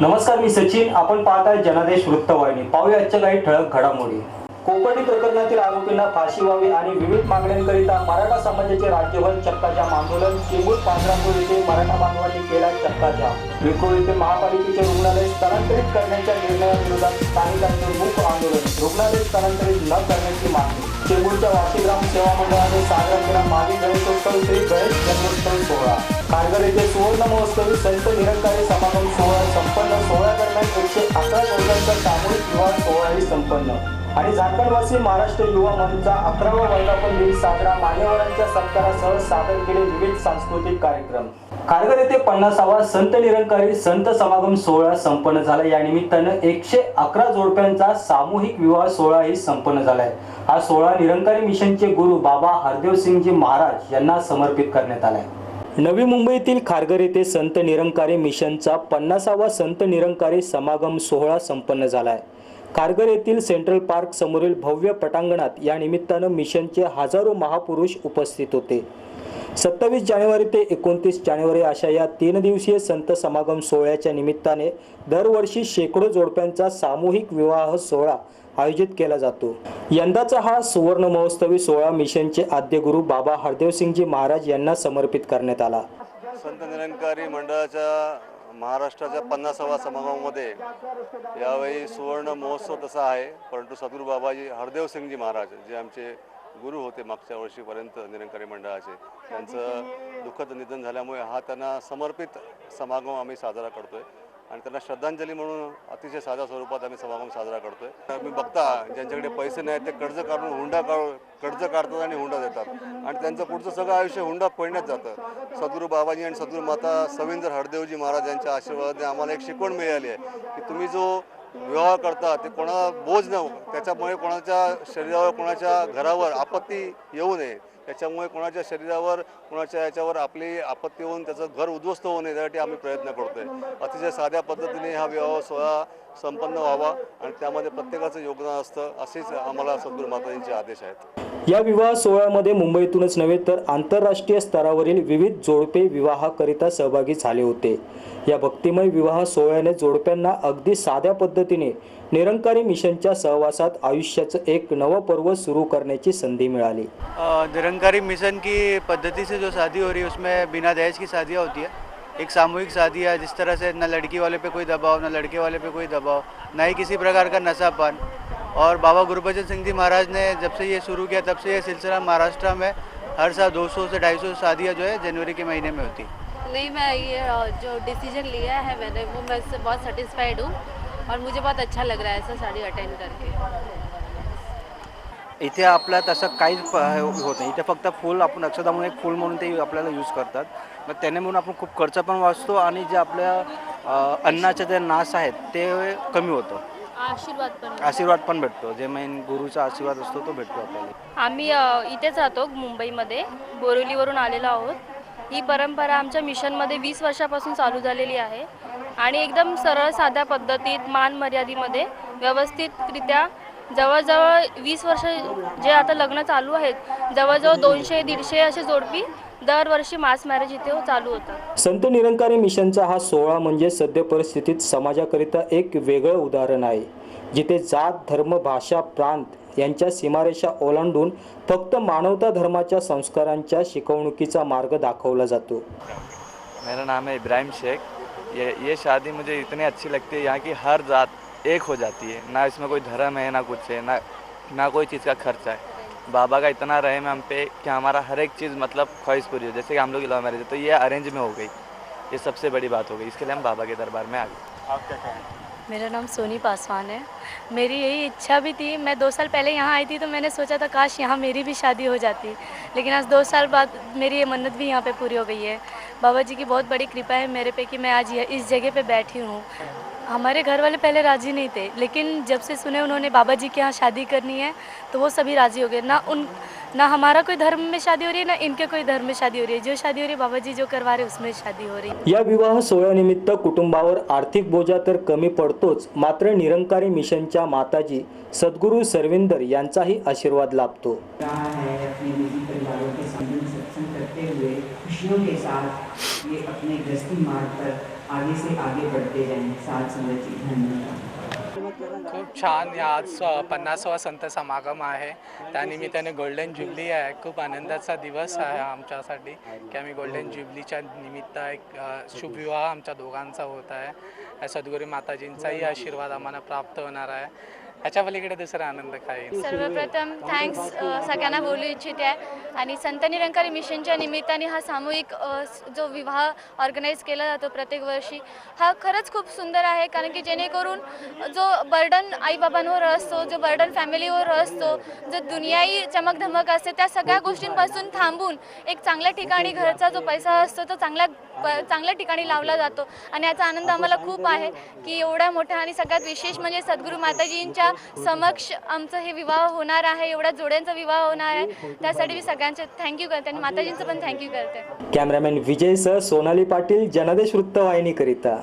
नमस्कार मी सचिन. आपण पाहत आहे जनादेश वृत्तवाहिनी. पाहूया आजच्या काही ठळक घडामोडी. कोकणी प्रकरणातील आरोपींना फाशी व्हावी आणि विविध मागण्यांकरिता मराठा समाजाचे राज्यभर चक्काजाम आंदोलन. चेंबूर पांढरापूर येथे मराठा बांधवांनी केला चक्काजाम. विकोळ येथे महापालिकेचे रुग्णालय स्थलांतरित करण्याच्या निर्णयाविरोधात स्थानिकांचे मुख आंदोलन. रुग्णालय स्थलांतरित न करण्याची मागणी. चेंबूरच्या वाशीग्राम सेवा मंडळाने साजरा केला मागील गणेशोत्सव श्री गणेश जन्मोत्सव सोहळा. कारगर येथे सुवर्ण महोत्सवी संत निरंकारी समागम सोहळा संपन्न. सोहळ्या दरम्यान एकशे अकरा वर्षांचा सामूहिक विवाह सोहळाही संपन्न. आणि झारखंडवासी महाराष्ट्र युवा मंचचा अकरावा वर्धापन दिन साजरा मान्यवरांच्या सत्कारासह सादर केले विविध सांस्कृतिक कार्यक्रम. कारगर येथे पन्नासावा संत निरंकारी संत समागम सोहळा संपन्न झाला. या निमित्तानं एकशे अकरा जोडप्यांचा सामूहिक विवाह सोहळाही संपन्न झालाय. हा सोहळा निरंकारी मिशनचे गुरु बाबा हरदेव सिंगजी महाराज यांना समर्पित करण्यात आलाय. नवी मुंबईतील खारघर येथे संत निरंकारी मिशनचा पन्नासावा संत निरंकारी समागम सोहळा संपन्न झालाय. खारघर येथील सेंट्रल पार्क समोरील भव्य पटांगणात या निमित्तानं मिशनचे हजारो महापुरुष उपस्थित होते. सत्तावीस जानेवारी ते एकोणतीस जानेवारी अशा या तीन दिवसीय संत समागम सोहळ्याच्या निमित्ताने दरवर्षी शेकडो जोडप्यांचा सामूहिक विवाह सोहळा आयोजित केला जातो. यंदाचा हा सुवर्ण महोत्सवी सोहळा मिशनचे आद्यगुरू बाबा हरदेवसिंगजी महाराज यांना समर्पित करण्यात आला. संत निरंकारी मंडळाच्या महाराष्ट्राच्या पन्नासावा समागमामध्ये यावेळी सुवर्ण महोत्सव तसा आहे परंतु सद्गुरू बाबाजी हरदेव सिंगजी महाराज जे आमचे गुरु होते मागच्या वर्षीपर्यंत निरंकारी मंडळाचे त्यांचं दुःखद निधन झाल्यामुळे हा त्यांना समर्पित समागम आम्ही साजरा करतोय. आणि त्यांना श्रद्धांजली म्हणून अतिशय साध्या स्वरूपात आम्ही समागम साजरा करतोय. मी बघता ज्यांच्याकडे पैसे नाहीत ते कर्ज काढून हुंडा काढून कर्ज काढतात आणि हुंडा देतात. आणि त्यांचं पुढचं सगळं आयुष्य हुंडा पडण्यात जातं. सद्गुरू बाबाजी आणि सद्गुरू माता सविंदर हरदेवजी महाराज यांच्या आशीर्वादाने आम्हाला एक शिकवण मिळाली आहे की तुम्ही जो विवाह करतात ते कोणाला बोज न त्याच्यामुळे कोणाच्या शरीरावर कोणाच्या घरावर आपत्ती येऊ नये. त्याच्यामुळे कोणाच्या शरीरावर कोणाच्या याच्यावर आपली आपत्ती होऊन त्याचं घर उद्ध्वस्त होऊ नये त्यासाठी आम्ही प्रयत्न करतोय. अतिशय साध्या पद्धतीने हा विवाह सोहळा संपन्न व्हावा आणि त्यामध्ये प्रत्येकाचं योगदान असतं असेच आम्हाला सद्गुरू माताजींचे आदेश आहेत. या विवाह सोहळ्यामध्ये मुंबईतूनच नव्हे तर आंतरराष्ट्रीय स्तरावरील विविध जोडपे विवाहाकरिता सहभागी झाले होते. या भक्तिमय विवाह सोहळ्याने जोडप्यांना अगदी साध्या पद्धतीने निरंकारी मिशनच्या सहवासात आयुष्याचं एक नवं पर्व सुरू करण्याची संधी मिळाली. निरंकारी मिशन की पद्धति से जो शादी हो रही है उसमें बिना दहेज की शादियाँ होती है। एक सामूहिक शादी है, जिस तरह से न लड़की वाले पे कोई दबाव, न लड़के वाले पे कोई दबाव, न ही किसी प्रकार का नशापन। और बाबा गुरुबचन सिंह जी महाराज ने जब से ये शुरू किया, तब से ये सिलसिला महाराष्ट्र में हर साल 200 से 250 शादियाँ जो है, जनवरी के महीने में होती। नहीं, मैं ये जो डिसीज़न लिया है मैंने, वो मैं इससे बहुत सेटिस्फाइड हूँ और मुझे बहुत अच्छा लग रहा है ऐसा साड़ी अटेंड करके। इथे आपल्या तसं काहीच प- होत नाही. इथे फक्त फूल आपण अक्षता म्हणून एक फूल म्हणून ते आपल्याला यूज करतात. मग त्याने म्हणून आपण खूप खर्च पण वाचतो आणि जे आपल्या अन्नाचे जे नाश आहेत ते कमी होतं. आशीर्वाद पण आशीर्वाद पण भेटतो. जे मेन गुरुचा आशीर्वाद असतो तो भेटतो आपल्याला. आम्ही इथेच राहतो मुंबईमध्ये. बोरिवलीवरून आलेलो आहोत. ही परंपरा आमच्या मिशनमध्ये वीस वर्षापासून चालू झालेली आहे. आणि एकदम सरळ साध्या पद्धतीत मान मर्यादेमध्ये व्यवस्थितरित्या जवळजवळ वीस वर्ष जे आता लग्न चालू आहेत जवळजवळ दोनशे दीडशे असे जोडपी दरवर्षी मास मॅरेज इथे चालू होतात. संत निरंकारी मिशनचा हा सोहळा म्हणजे सद्य परिस्थितीत समाजाकरिता एक वेगळं उदाहरण आहे. जिथे जात धर्म भाषा प्रांत यांच्या सीमारेषा ओलांडून फक्त मानवता धर्माच्या संस्कारांच्या शिकवणुकीचा मार्ग दाखवला जातो. मेरा नाम है इब्राहिम शेख. ये ये शादी मुझे इतनी अच्छी लगती है यहाँ की हर जात एक हो जाती है। ना इसमें कोई धर्म है, ना कुछ है, ना ना कोई चीज़ का खर्चा है। बाबा का इतना रहम हम पे कि हमारा हर एक चीज़ मतलब ख्वाहिश पूरी हो। जैसे कि हम लोग लव मैरिज तो ये अरेंज में हो गई। ये सबसे बड़ी बात हो गई। इसके लिए हम बाबा के दरबार में आ गए। मेरा नाम सोनी पासवान है। मेरी यही इच्छा भी थी। मैं दो साल पहले यहाँ आई थी तो मैंने सोचा था, काश यहाँ मेरी भी शादी हो जाती। लेकिन आज दो साल बाद मेरी ये मन्नत भी यहाँ पे पूरी हो गई है। बाबा जी की बहुत बड़ी कृपा है मेरे पे कि मैं आज इस जगह पे बैठी हूँ। हमारे घर वाले पहले राज़ी नहीं थे लेकिन जब से सुने उन्होंने बाबा जी के यहाँ शादी करनी है तो वो सभी राज़ी हो गए। ना उन ना हमारा कोई धर्म में शादी हो रही है ना इनके कोई धर्म में शादी हो रही है। जो शादी हो रही है बाबा जी जो करवा रहे हैं उसमें शादी हो रही है। या विवाह सोहळ्यानिमित्त कुटुंबावर आर्थिक बोजा तर कमी पडतोच मात्र निरंकारी मिशनच्या माताजी सद्गुरू सरविंदर यांचाही आशीर्वाद लाभतो. के साथ ये अपने गृहस्थी मार्ग पर आगे से आगे बढ़ते रहें साथ संगत जी धन्यवाद। खूप छान या आज पन्नासावा संत समागम आहे. त्यानिमित्ताने गोल्डन जुबली आहे. खूप आनंदाचा दिवस आहे आमच्यासाठी की आम्ही गोल्डन जुबलीच्या निमित्त एक शुभविवाह आमच्या दोघांचा होत आहे. सद्गुरू माताजींचाही आशीर्वाद आम्हाला प्राप्त होणार आहे. ह्याच्या पलीकडे दुसरा आनंद काय? सर्वप्रथम थँक्स सगळ्यांना बोलू इच्छिते आहे आणि संत निरंकारी मिशनच्या निमित्ताने हा सामूहिक अ, स- जो विवाह ऑर्गनाईज केला जातो प्रत्येक वर्षी हा खरंच खूप सुंदर आहे. कारण की जेणेकरून जो बर्डन आईबाबांवर असतो जो बर्डन फॅमिलीवर असतो जो दुनियाही चमकधमक असते त्या सगळ्या गोष्टींपासून थांबून एक चांगल्या ठिकाणी घरचा जो पैसा असतो तो चांगल्या चांगल्या ठिकाणी लावला जातो. आणि याचा आनंद आम्हाला खूप आहे की एवढ्या मोठ्या आणि सगळ्यात विशेष म्हणजे सद्गुरू माताजींच्या समक्ष आमचं हे विवाह होणार आहे एवढ्या जोड्यांचा विवाह होणार आहे. त्यासाठी मी सगळ्यांचे थँक्यू करते आणि माताजींचं पण थँक्यू करते. Cameraman Vijay sir Sonali Patil Janadesh वृत्तवाहिनीकरिता.